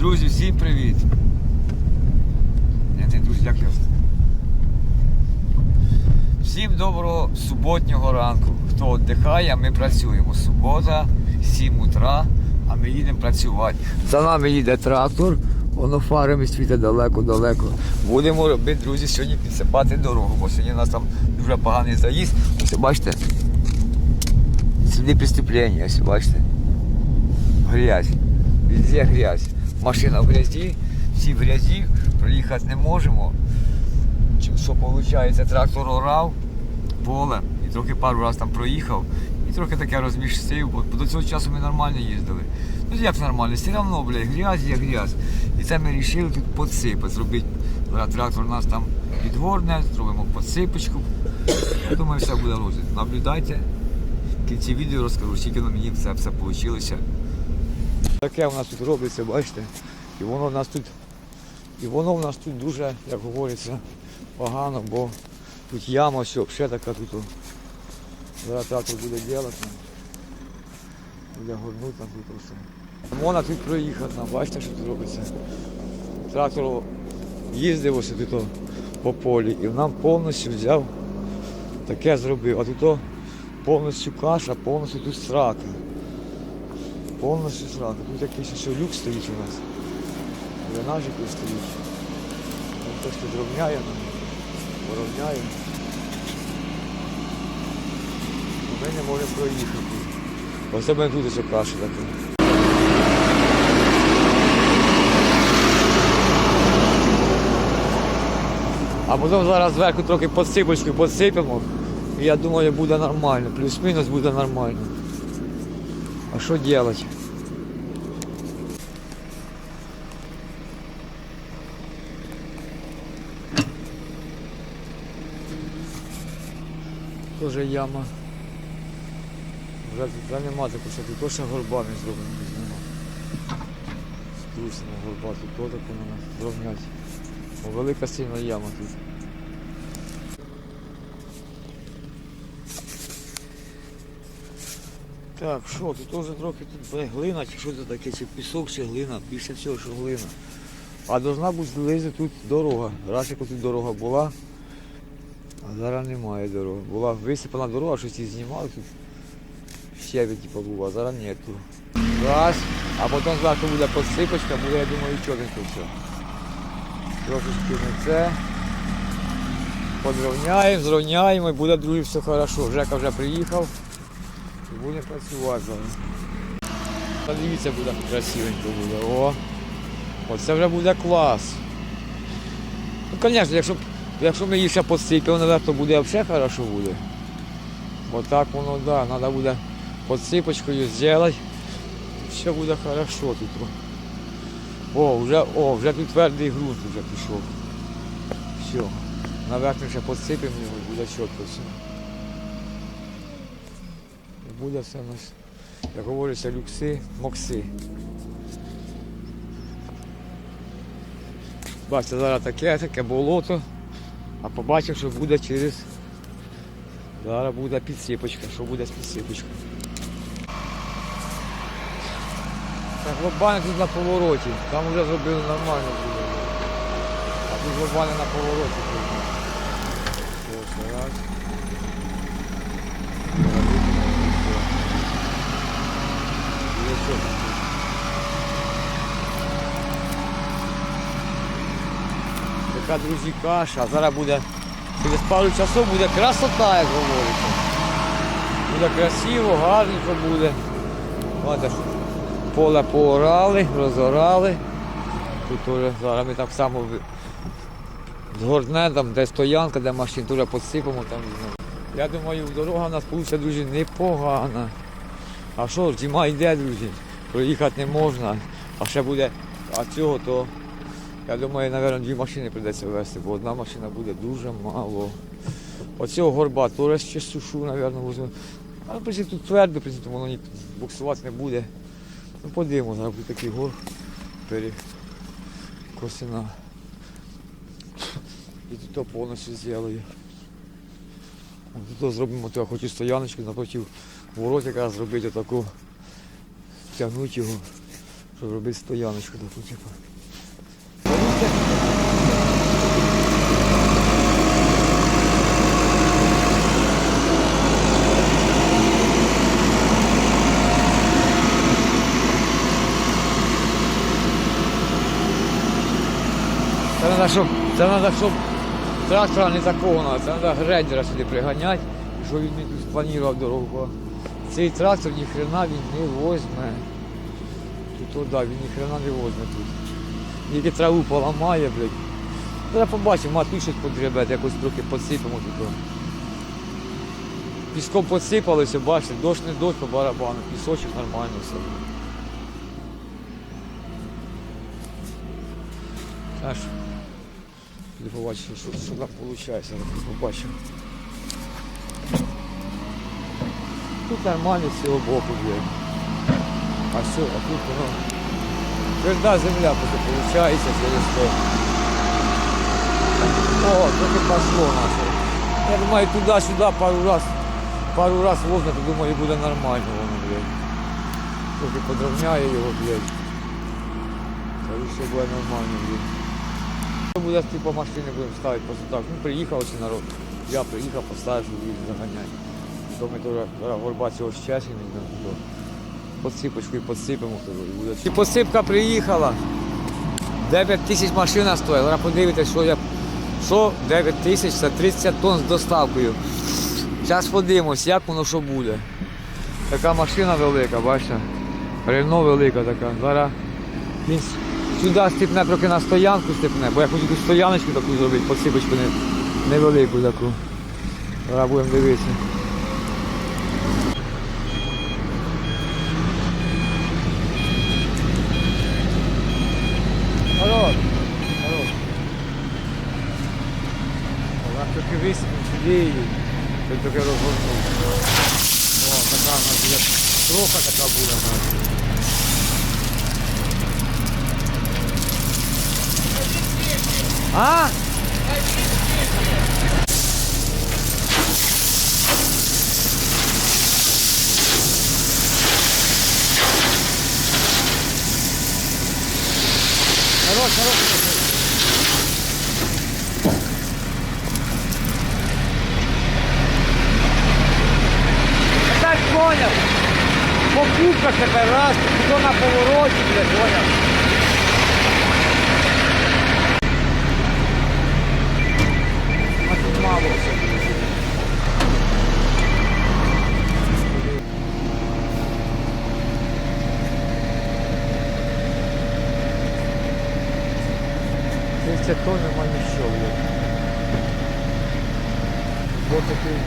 Друзі, всім привіт! Я не друзі, як його? Всім доброго суботнього ранку. Хто віддихає, ми працюємо. Субота, 7 утра, а ми їдемо працювати. За нами їде трактор, воно фарами світить далеко-далеко. Будемо робити, друзі, сьогодні підсипати дорогу, бо сьогодні у нас там дуже поганий заїзд. Ось бачите, сліди преступлення, ось бачите. Грязь. Везде грязь. Машина в грязі, всі в грязі, проїхати не можемо. Що виходить, трактор орав поле і трохи пару разів там проїхав. І трохи таке розміщив, бо до цього часу ми нормально їздили. Ну як нормально, все одно, блядь, грязь є грязь. І це ми вирішили тут подсипати, зробити. Трактор у нас там підгорне, зробимо подсипочку. Я думаю, все буде розвитку. Наблюдайте. В кінці відео розкажу, скільки на мені це все вийшло. Таке у нас тут робиться, бачите? І воно в нас тут, і воно в нас тут дуже, як говориться, погано, бо тут яма, все, взагалі така тут. Зараз трактор буде робити. Буде горнути тут все. Можна тут проїхати, там, бачите, що тут робиться. Трактор їздив ось тут по полі і нам повністю взяв, таке зробив. А тут повністю каша, повністю тут срака. Повністю срака. Тут якийсь ще люк стоїть у нас. Дренаж якийсь стоїть. Хтось тут рівняє, нам, порівняє. Ми не можемо проїхати. Ось тебе тут ще каша така. А потім зараз зверху трохи подсипочку подсипемо. І я думаю, буде нормально. Плюс-мінус буде нормально. А що делать? Тоже яма. Вже тут нема такого, що тут точно горба не зроблена. Нема. Струсена горба, тут то таку треба зрівняти. Велика сильна яма тут. Так, що, тут теж трохи тут глина, чи що це таке, чи пісок, чи глина, більше всього, що глина. А должна бути злизу тут дорога. Як тут дорога була, а зараз немає дороги. Була висипана дорога, щось її знімали тут. Щебень типу був, а зараз нету. Раз, а потім зверху буде посипочка, буде, я думаю, чорненько все. Трошечки не це. Подрівняємо, зрівняємо і буде друге все хорошо. Жека вже приїхав. Будемо працювати. Та Дивіться, буде красивенько буде. О! Оце вже буде клас. Ну, звісно, якщо, якщо ми її ще наверх, то буде взагалі хорошо буде. Бо так воно, да, треба буде подсипочкою зробити. Все буде хорошо тут. О, вже, о, вже тут твердий ґрунт вже пішов. Все. Наверх ми ще посипемо його буде чітко все. Буде все у нас, як говориться, люкси, мокси. Бачите, зараз таке, таке болото, а побачив, що буде через. Зараз буде підсипочка, що буде з підсипочкою. Так, глобально тут на повороті, там вже зробили нормально. А тут глобально на повороті. Ось раз. Є що там тут? Така, друзі, каша. Зараз буде через пару часов буде красота, як говориться. Буде красиво, гарненько буде. Бачите, поле поорали, розорали. Тут теж зараз ми так само згорне, там де стоянка, де машин теж посипемо там. Я думаю, дорога у нас вийде, друзі, непогана. А що, зима йде, друзі, проїхати не можна, а ще буде, а цього то я думаю, мабуть, дві машини прийдеться вести, бо одна машина буде дуже мало. Оцього горба теж ще сушу, мабуть, возьму. Але в тут твердо, в принципі, воно буксувати не буде. Ну, подивимо, буде такий гор перекосина. І тут повністю зроблю. Тут зробимо я хочу стояночку напротив ворот якраз зробити отаку, тягнути його, Щоб робити стояночку таку, типу. Це треба, щоб, це треба, щоб трактора не такого, це треба грейдера сюди приганяти, щоб він мені тут спланував дорогу. Цей трактор ні хрена він не возьме. Тут туди, він ні хрена не возьме тут. Тільки траву поламає, блядь. Зараз побачимо, мату щось подребет, якось трохи посипемо тут. Піском посипалося, бачите, дощ не дощ по барабану, пісочок нормально все. Аж Тоді побачимо, що, що там виходить, зараз побачимо. Тут нормально з цього боку є. А все, а тут воно. Тверда земля просто виходить через то. О, трохи пошло наше. Я думаю, туди-сюди пару раз, пару раз возне, то думаю, буде нормально воно, блядь. Трохи подровняє його, блядь. Та і все буде нормально, блядь. Буде типу машини будемо ставити просто так. Ну приїхав ось народ. Я приїхав, поставив, їх заганяти. То ми теж зараз горба цього щастя, то посипочкою посипемо. і буде. І посипка приїхала. 9 тисяч машина стоїть. Зараз подивитися, що я. Що 9 тисяч, це 30 тонн з доставкою. Зараз подивимось, як воно що буде. Така машина велика, бачите? Ревно велика така. Зараз сюди стипне трохи на стоянку стипне, бо я хочу тут стояночку таку зробити, посипочку не, невелику таку. Зараз будемо дивитися. Хорош, хорош. Вона трохи висипнув сюди трохи розгорнув. О, така у нас є троха така буде. А? Хорош, хорош, хорош. Так понял. По кубках тепер раз, то на повороті, блядь, понял. Це то нема нічого. Вот такий.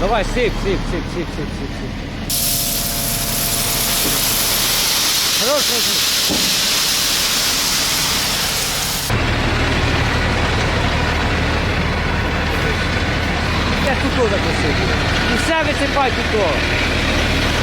Давай, сип, сип, сип, сип, сип, сип, сип. Хорош, хорош. Тут тоже посиплю. І все висипай тут. Делай,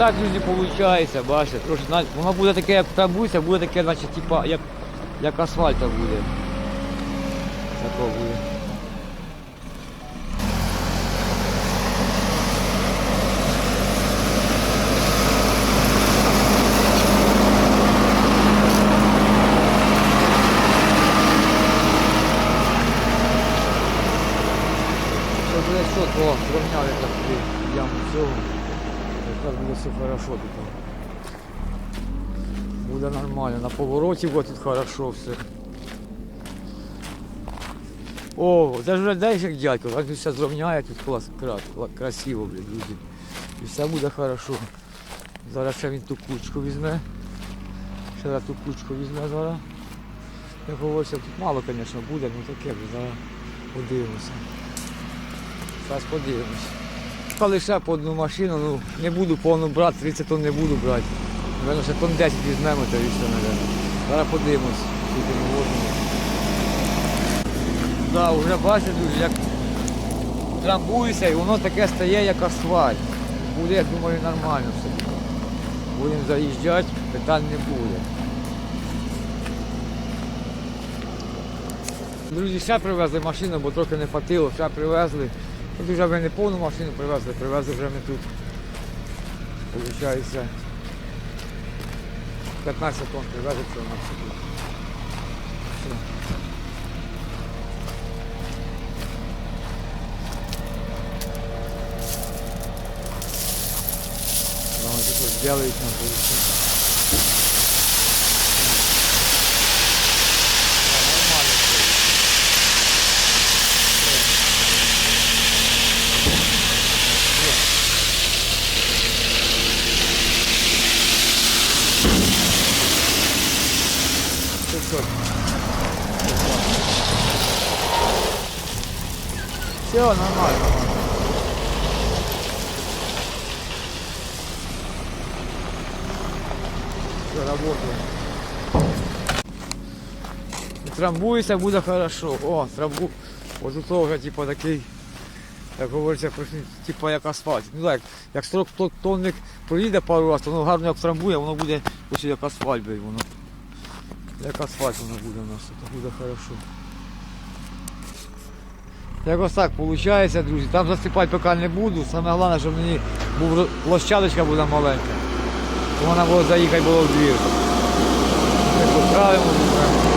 Отак, друзі, виходить, бачите, трошки, воно буде таке, як фарбується, буде таке, значить, типа, як, як асфальта буде. Такого буде. Буде чітко, зрівняли так туди яму. Якраз буде все хорошо тут. Буде нормально. На повороті буде тут хорошо все. О, вже десь як дядько, так тут все зрівняє, тут клас, красиво, блін, друзі. І все буде хорошо. Зараз ще він ту кучку візьме. Ще раз ту кучку візьме зараз. Я говорився, тут мало, звісно, буде, ну таке, зараз подивимося. Зараз подивимось. Насипали ще по одну машину, ну не буду повну брати, 30 тонн не буду брати. Наверно, ще тонн 10 візьмемо, то і все, наверно. Зараз подивимось, скільки ми можемо. Да, вже бачите, друзі, як трамбується і воно таке стає, як асфальт. Буде, я думаю, нормально все. Будемо заїжджати, питань не буде. Друзі, ще привезли машину, бо трохи не хватило, ще привезли. Тут вже ми не повну машину привезли, привезли вже ми тут. Получається 15 тонн привезли у нас тут. Все. Нам тут сделают нам получится. Нормально все. Все, нормально. Все, работаем. Трамбується буде хорошо. О, трамбу. Ось тут вже типу такий, як говориться, типу як асфальт. Ну так, як строк тонник проїде пару разів, то воно гарно як трамбує, воно буде ось як асфальт воно. Як асфальт воно буде у нас, це буде хорошо. Якось так виходить, друзі. Там засипати поки не буду. Саме головне, щоб мені був площадочка була маленька. Вона було заїхати було в двір. Ми поправимо.